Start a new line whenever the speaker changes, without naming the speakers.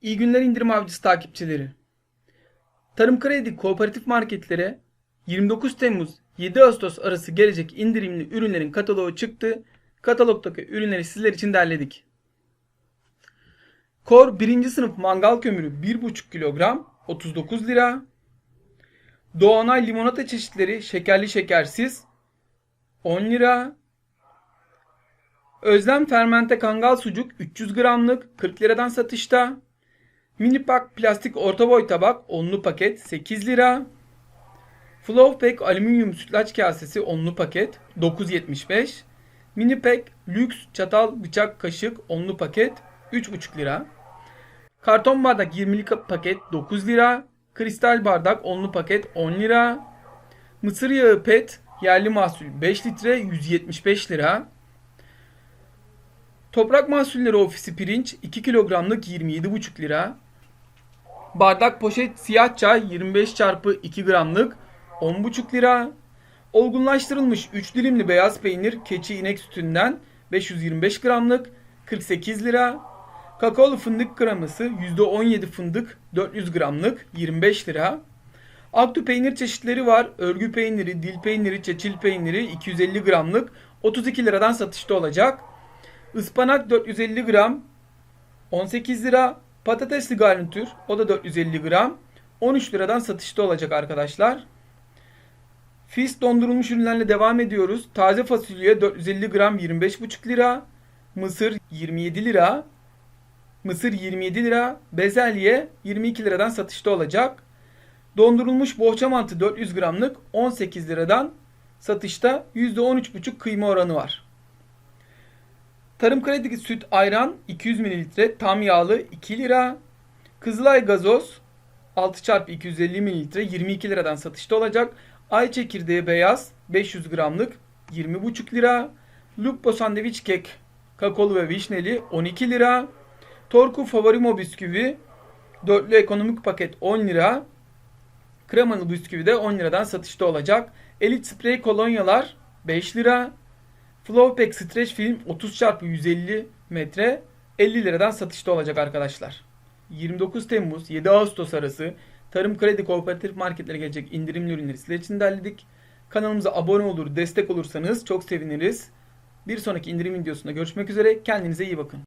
İyi günler indirim avcısı takipçileri. Tarım Kredi Kooperatif Marketlere 29 Temmuz 7 Ağustos arası gelecek indirimli ürünlerin kataloğu çıktı. Katalogdaki ürünleri sizler için derledik. Kor 1. sınıf mangal kömürü 1,5 kilogram 39 lira. Doğanay limonata çeşitleri şekerli şekersiz 10 lira. Özlem fermente kangal sucuk 300 gramlık 40 liradan satışta. Mini pak plastik orta boy tabak onlu paket 8 lira. Flow Pack alüminyum sütlaç kasesi onlu paket 9.75. Mini Pack lüks çatal bıçak kaşık onlu paket 3.5 lira. Karton bardak 20'lik paket 9 lira. Kristal bardak onlu paket 10 lira. Mısır yağı pet yerli mahsul 5 litre 175 lira. Toprak Mahsulleri Ofisi pirinç 2 kilogramlık 27,5 lira. Bardak poşet siyah çay 25 çarpı 2 gramlık 10,5 lira. Olgunlaştırılmış 3 dilimli beyaz peynir keçi inek sütünden 525 gramlık 48 lira. Kakaolu fındık kreması %17 fındık 400 gramlık 25 lira. Aktu peynir çeşitleri var. Örgü peyniri, dil peyniri, çeçil peyniri 250 gramlık 32 liradan satışta olacak. Ispanak 450 gram 18 lira. Patatesli garnitür o da 450 gram 13 liradan satışta olacak arkadaşlar. Fis dondurulmuş ürünlerle devam ediyoruz. Taze fasulye 450 gram 25,5 lira. Mısır 27 lira. Mısır 27 lira. Bezelye 22 liradan satışta olacak. Dondurulmuş bohça mantı 400 gramlık 18 liradan satışta %13,5 kıyma oranı var. Tarım Kredi süt ayran 200 ml tam yağlı 2 lira. Kızılay gazoz 6 çarpı 250 ml 22 liradan satışta olacak. Ay çekirdeği beyaz 500 gramlık 20,5 lira. Lupo sandviç kek kakaolu ve vişneli 12 lira. Torku Favorimo bisküvi dörtlü ekonomik paket 10 lira. Kremalı bisküvi de 10 liradan satışta olacak. Elite sprey kolonyalar 5 lira. Flowpack Stretch Film 30 çarpı 150 metre 50 liradan satışta olacak arkadaşlar. 29 Temmuz 7 Ağustos arası Tarım Kredi Kooperatif marketlere gelecek indirimli ürünleri sizler için derledik. Kanalımıza abone olur, destek olursanız çok seviniriz. Bir sonraki indirim videosunda görüşmek üzere. Kendinize iyi bakın.